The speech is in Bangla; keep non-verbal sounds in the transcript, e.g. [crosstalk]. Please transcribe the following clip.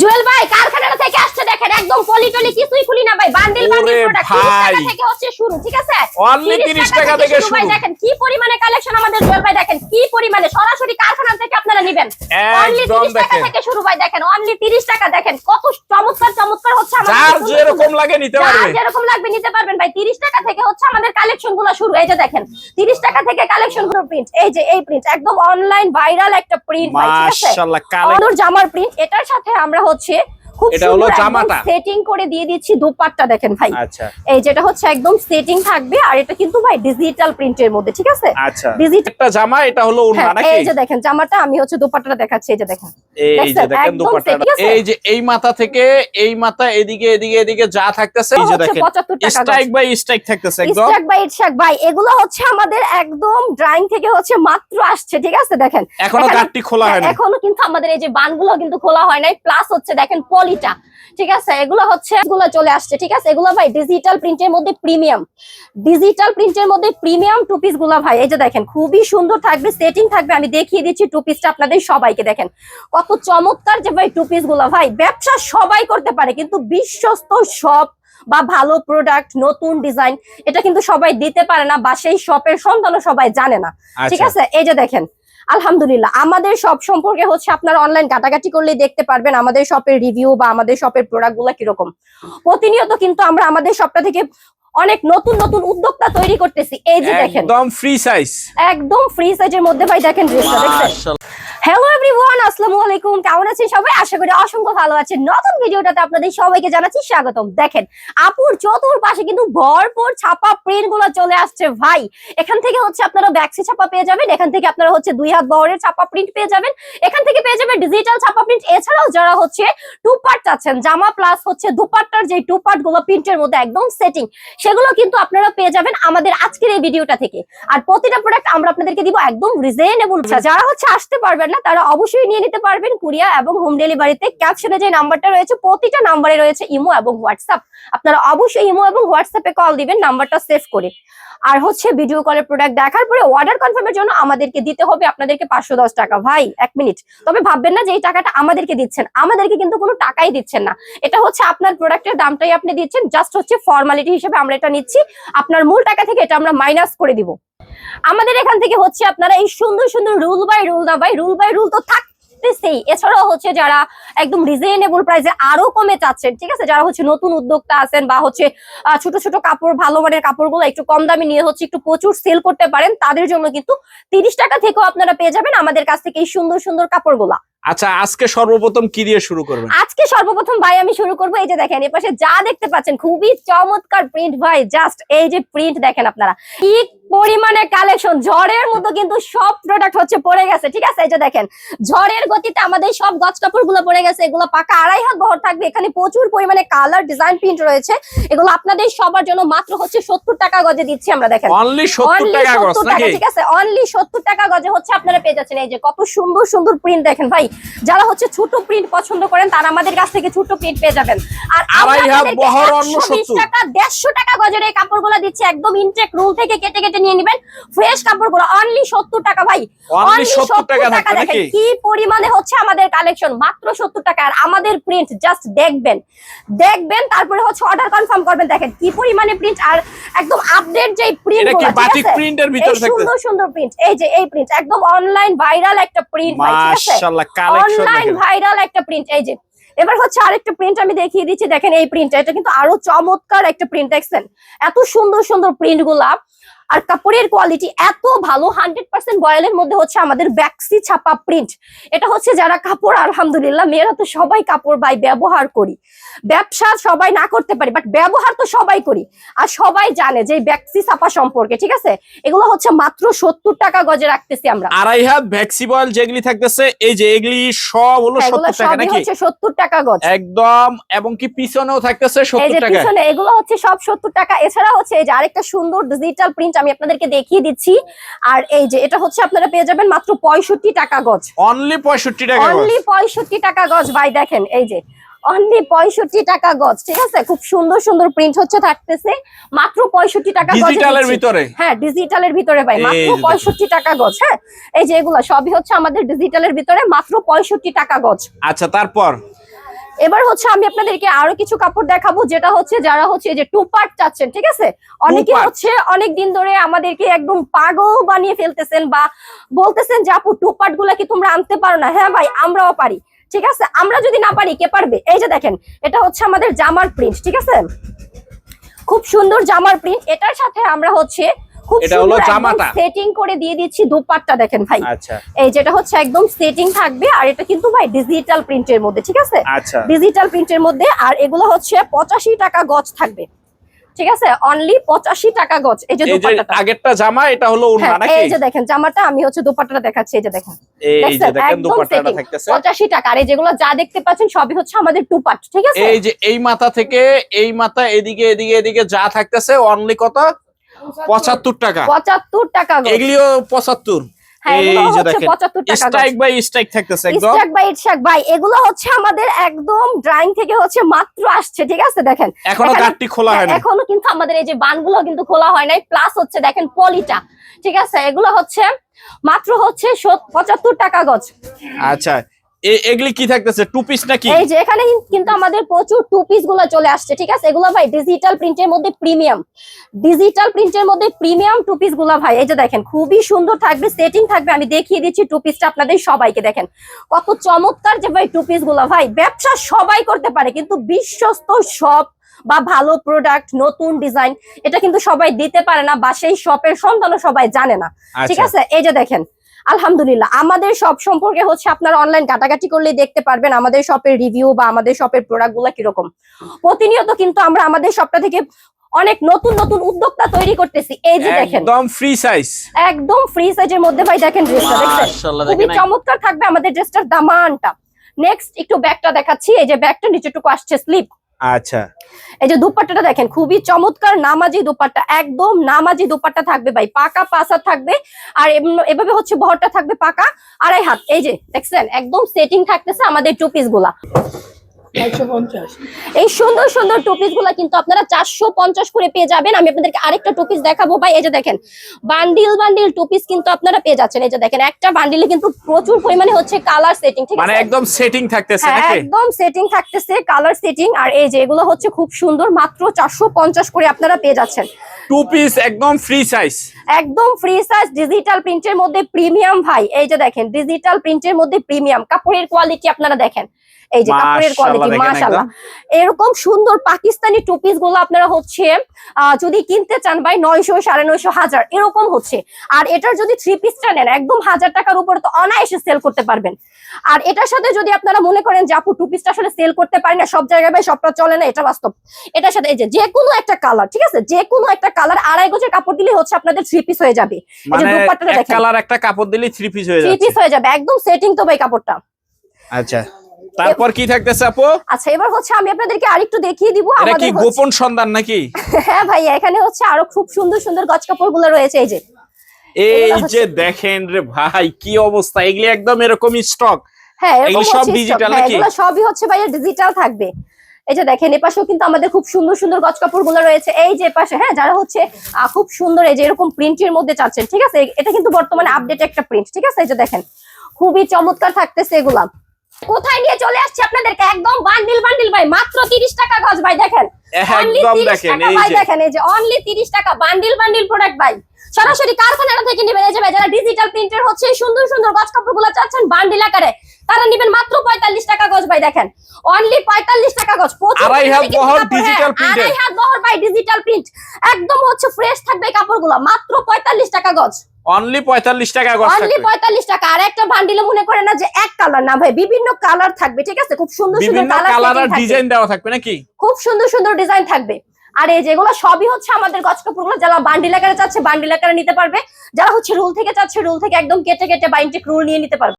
জুয়েল ভাই কারখানাটা থেকে আসছে দেখেন একদম পলি টলি কিছুই খুলি না ভাই। বান্ডিল বান্ডিল প্রোডাক্ট 30 টাকা থেকে হচ্ছে শুরু ঠিক আছে? Only 30 টাকা থেকে শুরু ভাই দেখেন কি পরিমাণে কালেকশন আমাদের জুয়েল ভাই দেখেন কি পরিমাণে সরাসরি কারখানা থেকে আপনারা নেবেন। অনলি 30 টাকা থেকে শুরু ভাই দেখেন অনলি 30 টাকা দেখেন কত চমৎকার চমৎকার হচ্ছে আমাদের যার যেরকম লাগে নিতে যার পারবে। যেরকম লাগবে নিতে পারবেন ভাই 30 টাকা থেকে হচ্ছে আমাদের কালেকশনগুলো শুরু। এই যে দেখেন 30 টাকা থেকে কালেকশনগুলো প্রিন্ট এই যে এই প্রিন্ট একদম অনলাইন ভাইরাল একটা প্রিন্ট ভাই ঠিক আছে? মাশাআল্লাহ কালেকশন জামার প্রিন্ট এটার সাথে আমরা হচ্ছে খুব এটা হলো সুন্দর জামাটা। সেটিং করে দিয়ে দিচ্ছি দুপাট্টা দেখেন ভাই। আচ্ছা। এই যেটা হচ্ছে একদম সেটিং থাকবে আর এটা কিন্তু ভাই ডিজিটাল প্রিন্টের মধ্যে ঠিক আছে? আচ্ছা। ডিজিটাল একটা জামা এটা হলো ওড়না হ্যাঁ, নাকি? এই যে দেখেন জামাটা আমি হচ্ছে দুপাট্টাটা দেখাচ্ছি এই যে দেখেন। এই যে দেখেন দুপাট্টাটা? এই যে এই মাথা থেকে এই মাথা এদিকে এদিকে এদিকে যা থাকতেছে এই যে দেখেন 75 টাকা স্ট্রাইক বাই স্ট্রাইক থাকতেছে একদম। ইস্টাক বাই ইটশাক ভাই এগুলো হচ্ছে আমাদের একদম ড্রয়িং থেকে হচ্ছে মাত্র আসছে ঠিক আছে? দেখেন। এখনও গাঁটটি খোলা হয় না এখনও কিন্তু আমাদের এই যে বানগুলো কিন্তু খোলা হয় নাই প্লাস হচ্ছে দেখেন পলিটা ঠিক আছে? এগুলো হচ্ছে এগুলো চলে আসছে ঠিক আছে? এগুলো ভাই ডিজিটাল প্রিন্টের মধ্যে প্রিমিয়াম ডিজিটাল প্রিন্টের মধ্যে প্রিমিয়াম টু পিসগুলা ভাই এই যে দেখেন খুবই সুন্দর থাকবে সেটিং থাকবে আমি দেখিয়ে দিচ্ছি টু পিসটা আপনাদের সবাইকে দেখেন। কত চমৎকার যে ভাই টু পিসগুলা ভাই ব্যবসা সবাই করতে পারে কিন্তু বিশ্বস্ত সব বা ভালো প্রোডাক্ট নতুন ডিজাইন এটা কিন্তু সবাই দিতে পারে না বা সেই শপের সন্তানও সবাই জানে না। ঠিক আচ্ছা। আছে? এই যে দেখেন আলহামদুলিল্লাহ। আমাদের সব সম্পর্কে হচ্ছে আপনারা অনলাইন কাটাকাটি করলে দেখতে পারবেন আমাদের শপের রিভিউ বা আমাদের শপের প্রোডাক্টগুলা কীরকম। প্রতিনিয়ত কিন্তু আমরা আমাদের শপটা থেকে অনেক নতুন নতুন উদ্যোক্তা তৈরি করতেছি। এই যে দেখেন। একদম ফ্রি সাইজ একদম ফ্রি সাইজের মধ্যে ভাই দেখেন ড্রেসটা দেখছেন? হ্যালো এভরিওয়ান আসসালামু আলাইকুম। কেমন আছেন সবাই? আশা করি অসংখ্য ভালো আছেন। নতুন ভিডিওটাতে আপনাদের সবাইকে জানাচ্ছি স্বাগতম। দেখেন আপুর চতুর্পাশে কিন্তু ভরপুর ছাপা প্রিন্টগুলো চলে আসছে ভাই। এখান থেকে হচ্ছে আপনারা ব্যাক্সি ছাপা পেয়ে যাবেন। এখান থেকে আপনারা হচ্ছে দুই হাত বহরের ছাপা প্রিন্ট পেয়ে যাবেন। এখান থেকে পেয়ে যাবেন ডিজিটাল ছাপা প্রিন্ট এছাড়াও যারা হচ্ছে টু পার্ট চাচ্ছেন জামা প্লাস হচ্ছে দুপাট্টার যে টু পার্টগুলো প্রিন্টের মধ্যে একদম সেটিং সেগুলো কিন্তু আপনারা পেয়ে যাবেন আমাদের আজকের এই ভিডিওটা থেকে। আর প্রতিটা প্রোডাক্ট আমরা আপনাদেরকে দিব একদম রিজনেবল যারা হচ্ছে আসতে পারবেন না, তারা অবশ্যই নিয়ে নিতে পারবেন কুরিয়া এবং হোম ডেলিভারিতে ক্যাপশনে যে নাম্বারটা রয়েছে, প্রতিটা নাম্বারে রয়েছে ইমো এবং হোয়াটসঅ্যাপ। আপনারা অবশ্যই ইমো এবং হোয়াটসঅ্যাপে কল দিবেন নাম্বারটা সেভ করে। আর হচ্ছে ভিডিও কলের প্রোডাক্ট দেখার পরে অর্ডার কনফার্মের জন্য আমাদেরকে দিতে হবে আপনাদেরকে পাঁচশো দশ টাকা। ভাই, এক মিনিট তবে ভাববেন না যে এই টাকাটা আমাদেরকে দিচ্ছেন। আমাদেরকে কিন্তু কোনো টাকাই দিচ্ছেন না। এটা হচ্ছে আপনার প্রোডাক্টের দামটাই আপনি দিচ্ছেন জাস্ট হচ্ছে ফর্মালিটি হিসেবে আমরা এটা নিচ্ছি। আপনার মূল টাকা থেকে এটা আমরা মাইনাস করে দিব। আমাদের এখান থেকে হচ্ছে আপনারা এই সুন্দর সুন্দর রুল বাই রুল না বাই রুল বাই রুল তো থাকতেছেই। এছাড়াও হচ্ছে যারা একদম রিজনেবল প্রাইসে আরও কমে চাচ্ছেন, ঠিক আছে? যারা হচ্ছে নতুন উদ্যোক্তা আছেন বা হচ্ছে ছোট ছোট কাপড়, ভালো মানের কাপড়গুলো একটু কম দামে নিয়ে হচ্ছে একটু প্রচুর সেল করতে পারেন, তাদের জন্য কিন্তু তিরিশ টাকা থেকেও আপনারা পেয়ে যাবেন আমাদের কাছ থেকে এই সুন্দর সুন্দর কাপড়গুলা। আচ্ছা আজকে সর্বপ্রথম কি দিয়ে শুরু করবেন? আজকে সর্বপ্রথম ভাই আমি শুরু করব। এই যে দেখেন, এপাশে পাশে যা দেখতে পাচ্ছেন, খুবই চমৎকার প্রিন্ট ভাই। জাস্ট এই যে প্রিন্ট দেখেন আপনারা। কি পরিমাণে কালেকশন ঝড়ের মতো কিন্তু সব প্রোডাক্ট হচ্ছে পড়ে গেছে ঠিক আছে? এই যে দেখেন ঝড়ের গতিতে আমাদের সব গছ কাপড়গুলো পড়ে গেছে এগুলো পাকা আড়াই হাত বহর থাকবে এখানে প্রচুর পরিমাণে কালার ডিজাইন প্রিন্ট রয়েছে এগুলো আপনাদের সবার জন্য মাত্র হচ্ছে সত্তর টাকা গজে দিচ্ছি আমরা দেখেন। অনলি সত্তর টাকা সত্তর ঠিক আছে? অনলি সত্তর টাকা গজে হচ্ছে আপনারা পেয়ে যাচ্ছেন এই যে কত সুন্দর সুন্দর প্রিন্ট দেখেন ভাই। যারা হচ্ছে ছোট প্রিন্ট পছন্দ করেন তারা আমাদের কাছ থেকে ছোট প্রিন্ট পেয়ে যাবেন। আর আড়াই হাত বহর অন্য 120 70 টাকা দেড়শো টাকা গজের এই কাপড়গুলো দিচ্ছি একদম ইনটেক রুল থেকে কেটে কেটে নিয়ে নেবেন। ফ্রেশ কাপড়গুলো অনলি সত্তর টাকা ভাই। অনলি Only সত্তর টাকা দেখেন কি পরিমাণে হচ্ছে আমাদের কালেকশন মাত্র সত্তর টাকা। আর আমাদের প্রিন্ট জাস্ট দেখবেন। দেখবেন তারপরে হচ্ছে অর্ডার কনফার্ম করবেন। দেখেন কি পরিমাণে প্রিন্ট আর একদম আপডেট যে প্রিন্ট এটা কি বাটিক প্রিন্টের ভিতর এই সুন্দর সুন্দর প্রিন্ট এই যে এই প্রিন্ট একদম অনলাইন ভাইরাল একটা প্রিন্ট ভাই ঠিক আছে? মাশাআল্লাহ কালেকশন অনলাইন ভাইরাল একটা প্রিন্ট এই যে। এবার হচ্ছে আরেকটা প্রিন্ট আমি দেখিয়ে দিচ্ছি দেখেন এই প্রিন্টটা এটা কিন্তু আরও চমৎকার একটা প্রিন্ট দেখছেন? এত সুন্দর সুন্দর প্রিন্টগুলা। আর কাপড়ের কোয়ালিটি এত ভালো হান্ড্রেড পার্সেন্ট বয়েলের মধ্যে হচ্ছে আমাদের ব্যাক্সি ছাপা প্রিন্ট এটা হচ্ছে যারা কাপড় আলহামদুলিল্লাহ মেয়েরা তো সবাই কাপড় বাই ব্যবহার করি। ব্যবসা সবাই না করতে পারি বাট ব্যবহার তো সবাই করি। আর সবাই জানে যে ব্যাক্সি ছাপা সম্পর্কে ঠিক আছে? এগুলো হচ্ছে মাত্র সত্তর টাকা গজে রাখতেছি আমরা। আড়াই হাত ভ্যাক্সিবল যেগুলি থাকতেছে এই যে এগুলি সব হলো সত্তর টাকা নাকি? হচ্ছে সত্তর টাকা গজ। একদম এবং কি পিছনেও থাকতেছে সত্তর টাকা? পিছনে এগুলো হচ্ছে সব সত্তর টাকা। এছাড়া হচ্ছে এই যে আরেকটা সুন্দর ডিজিটাল প্রিন্ট আমি আপনাদেরকে দেখিয়ে দিচ্ছি। আর এই যে এটা হচ্ছে আপনারা পেয়ে যাবেন মাত্র পঁয়ষট্টি টাকা গজ। অনলি পঁয়ষট্টি টাকা অনলি পঁয়ষট্টি টাকা গজ ভাই দেখেন এই যে অনলি পঁয়ষট্টি টাকা গজ ঠিক আছে? খুব সুন্দর সুন্দর প্রিন্ট হচ্ছে থাকতেছে। মাত্র পঁয়ষট্টি টাকা ডিজিটালের ভিতরে? হ্যাঁ ডিজিটালের ভিতরে ভাই মাত্র পঁয়ষট্টি টাকা গজ হ্যাঁ? এই যে এগুলো সবই হচ্ছে আমাদের ডিজিটালের ভিতরে মাত্র পঁয়ষট্টি টাকা গজ। আচ্ছা তারপর? এবার হচ্ছে আমি আপনাদেরকে আরও কিছু কাপড় দেখাবো যেটা হচ্ছে যারা হচ্ছে যে টু পার্ট চাচ্ছেন ঠিক আছে? অনেকে হচ্ছে অনেক দিন ধরে আমাদেরকে একদম পাগল বানিয়ে ফেলতেছেন বা বলতেছেন যে আপু টু পার্টগুলা কি তোমরা আনতে পারো না? হ্যাঁ ভাই আমরাও পারি ঠিক আছে? আমরা যদি না পারি কে পারবে? এই যে দেখেন এটা হচ্ছে আমাদের জামার প্রিন্ট ঠিক আছে? খুব সুন্দর জামার প্রিন্ট। এটার সাথে আমরা হচ্ছে খুব এটা হলো জামাটা। সেটিং করে দিয়ে দিচ্ছি দুপাট্টা দেখেন ভাই। আচ্ছা। এই যেটা হচ্ছে একদম সেটিং থাকবে আর এটা কিন্তু ভাই ডিজিটাল প্রিন্টের মধ্যে ঠিক আছে? আচ্ছা। ডিজিটাল প্রিন্টের মধ্যে আর এগুলো হচ্ছে পঁচাশি টাকা গজ থাকবে। ঠিক আছে? অনলি পঁচাশি টাকা গজ এই যে দুপাট্টাটা। আগেরটা জামা এটা হলো ওড়না হ্যাঁ নাকি? এই যে দেখেন জামাটা আমি হচ্ছে দুপাট্টাটা দেখাচ্ছি এই যে দেখেন। এই যে দেখেন একদম থাকতেছে। পঁচাশি টাকা আর এই যেগুলো যা দেখতে পাচ্ছেন সবই হচ্ছে আমাদের টু পার্ট ঠিক আছে? এই যে এই মাথা থেকে এই মাথা এদিকে এদিকে এদিকে যা থাকতেছে অনলি কত? পঁচাত্তর। টাকা। পঁচাত্তর টাকা এগুলিও পঁচাত্তর। এখনও কিন্তু আমাদের এই যে বানগুলো কিন্তু খোলা হয় নাই। প্লাস হচ্ছে দেখেন পলিটা ঠিক আছে? এগুলো হচ্ছে মাত্র হচ্ছে পঁচাত্তর টাকা গজ। আচ্ছা এগুলি কি থাকতেছে? টু পিস নাকি? এই যে এখানে কিন্তু আমাদের প্রচুর টু পিসগুলো চলে আসছে ঠিক আছে? এগুলো ভাই ডিজিটাল প্রিন্টের মধ্যে প্রিমিয়াম ডিজিটাল প্রিন্টের মধ্যে প্রিমিয়াম টু পিসগুলো ভাই এই যে দেখেন খুবই সুন্দর থাকবে সেটিং থাকবে আমি দেখিয়ে দিচ্ছি টু পিসটা আপনাদের সবাইকে দেখেন। কত চমৎকার যে ভাই টু পিসগুলো ভাই ব্যবসা সবাই করতে পারে কিন্তু বিশ্বস্ত সব বা ভালো প্রোডাক্ট নতুন ডিজাইন এটা কিন্তু সবাই দিতে পারে না বা সেই শপের সন্তানও সবাই জানে না। ঠিক আচ্ছা। আছে? এই যে দেখেন আলহামদুলিল্লাহ। আমাদের শপ সম্পর্কে হচ্ছে আপনারা অনলাইন কাটাকাটি করলেই দেখতে পারবেন আমাদের শপের রিভিউ বা আমাদের শপের প্রোডাক্টগুলা কীরকম। প্রতিনিয়ত কিন্তু আমরা আমাদের শপটা থেকে অনেক নতুন নতুন উদ্যোক্তা তৈরি করতেছি। এই যে দেখেন। একদম ফ্রি সাইজ একদম ফ্রি সাইজের মধ্যে ভাই দেখেন ড্রেসটা মাশাআল্লাহ খুবই দেখেন চমৎকার থাকবে আমাদের ড্রেসটার দামানটা। নেক্সট একটু ব্যাগটা দেখাচ্ছি। এই যে ব্যাগটা নিচেটুকু আসছে স্লিপ আচ্ছা। এই যে দুপাট্টাটা দেখেন, খুবই চমৎকার নামাজি দুপাট্টা, একদম নামাজি দুপাট্টা থাকবে ভাই, পাকা পাসা থাকবে, আর এভাবে হচ্ছে বহরটা থাকবে পাকা আড়াই হাত, এই যে দেখছেন, একদম সেটিং থাকতেছে আমাদের টু পিসগুলা। এই সুন্দর সুন্দর টুপিসগুলা কিন্তু আপনারা চারশো পঞ্চাশ করে পেয়ে যাবেন। আমি আপনাদেরকে আরেকটা টুপিস দেখাবো। ভাই এই যে দেখেন বান্ডিল বান্ডিল টুপিস কিন্তু আপনারা পেয়ে যাচ্ছেন। এই যে দেখেন একটা বান্ডিলে কিন্তু প্রচুর পরিমাণে হচ্ছে কালার সেটিং ঠিক মানে আছে? একদম সেটিং থাকতেছে হ্যাঁ একদম সেটিং থাকতেছে কালার সেটিং আর এই যে এগুলো হচ্ছে খুব সুন্দর মাত্র চারশো পঞ্চাশ করে আপনারা পেয়ে যাচ্ছেন। টু পিস একদম ফ্রি সাইজ একদম ফ্রি সাইজ ডিজিটাল প্রিন্টের মধ্যে প্রিমিয়াম ভাই। এই যে দেখেন ডিজিটাল প্রিন্টের মধ্যে প্রিমিয়াম কাপড়ের কোয়ালিটি আপনারা দেখেন। এই যে কাপড়ের কোয়ালিটি মাশাআল্লাহ। এরকম সুন্দর পাকিস্তানি টুপিসগুলো আপনারা হচ্ছে যদি কিনতে চান ভাই নয়শো সাড়ে নয়শো হাজার এরকম হচ্ছে। আর এটার যদি থ্রি পিসটা নেন একদম হাজার টাকার উপরে তো অনায়াসে সেল করতে পারবেন। আর এটার সাথে যদি আপনারা মনে করেন যে আপু টু পিসটা আসলে সেল করতে পারি না সব জায়গায় ভাই সবটা চলে না এটা বাস্তব। এটার সাথে এই যে কোনো একটা কালার ঠিক আছে? যে কোনো একটা কালার আড়াই গজের কাপড় দিলে হচ্ছে আপনাদের থ্রি পিস হয়ে যাবে। এই যে মানে দুপাট্টাটা দেখেন। কালার একটা কাপড় দিলে থ্রি পিস হয়ে থ্রি পিস হয়ে যাবে। একদম সেটিং তো ভাই কাপড়টা। আচ্ছা। তারপর কি থাকতেছে আপু? আচ্ছা এবার হচ্ছে আমি আপনাদেরকে আরেকটু দেখিয়ে দিব এটা কি গোপন সন্ধান নাকি? [laughs] হ্যাঁ ভাইয়া এখানে হচ্ছে আরও খুব সুন্দর সুন্দর গজ কাপড়গুলো রয়েছে এই যে। এই যে দেখেন রে ভাই কি অবস্থা? এগুলি একদম এরকমই স্টক হ্যাঁ এরকম এগুলো সব stock, হ্যাঁ, নাকি? এগুলো সবই হচ্ছে ভাইয়া ডিজিটাল থাকবে। এই যে দেখেন এপাশেও কিন্তু আমাদের খুব সুন্দর সুন্দর গজ কাপড়গুলো রয়েছে। এই যে পাশে হ্যাঁ যারা হচ্ছে খুব সুন্দর এই যে এরকম প্রিন্টের মধ্যে চাচ্ছেন ঠিক আছে? এটা কিন্তু বর্তমানে আপডেট একটা প্রিন্ট ঠিক আছে? এই যে দেখেন খুবই চমৎকার থাকতেছে এগুলা। কোথায় নিয়ে চলে আসছে আপনাদেরকে? একদম বান্ডিল বান্ডিল ভাই মাত্র তিরিশ টাকা গজ ভাই দেখেন। একদম 30 দেখেন টাকা এই ভাই যে। দেখেন এই যে অনলি তিরিশ টাকা বান্ডিল বান্ডিল প্রোডাক্ট ভাই। সরাসরি কারখানা থেকে নেবেন এই যে ভাই যারা ডিজিটাল প্রিন্টের হচ্ছে সুন্দর সুন্দর গজ কাপড়গুলো চাচ্ছেন বান্ডিল আকারে তারা নেবেন মাত্র পঁয়তাল্লিশ টাকা গজ ভাই দেখেন। অনলি পঁয়তাল্লিশ টাকা গজ আড়াই হাত বহর কাপড়, digital হ্যাঁ। আড়াই হাত বহর ভাই ডিজিটাল প্রিন্ট একদম হচ্ছে ফ্রেশ থাকবে কাপড়গুলো মাত্র পঁয়তাল্লিশ টাকা গজ। অনলি পঁয়তাল্লিশ টাকা গজ অনলি থাকবে। পঁয়তাল্লিশ টাকা। আর একটা বান্ডিলে মনে করে না যে এক কালার না ভাই বিভিন্ন কালার থাকবে ঠিক আছে? খুব সুন্দর সুন্দর কালার কালার আর ডিজাইন দেওয়া থাকবে নাকি? খুব সুন্দর সুন্দর ডিজাইন থাকবে। আর এই যেগুলো সবই হচ্ছে আমাদের গছ কাপড়গুলো যারা বান্ডিল আকারে চাচ্ছে বান্ডিল আকারে নিতে পারবে। যারা হচ্ছে রুল থেকে চাচ্ছে রুল থেকে একদম কেটে কেটে বাইন্টিক রুল নিয়ে নিতে পারবে।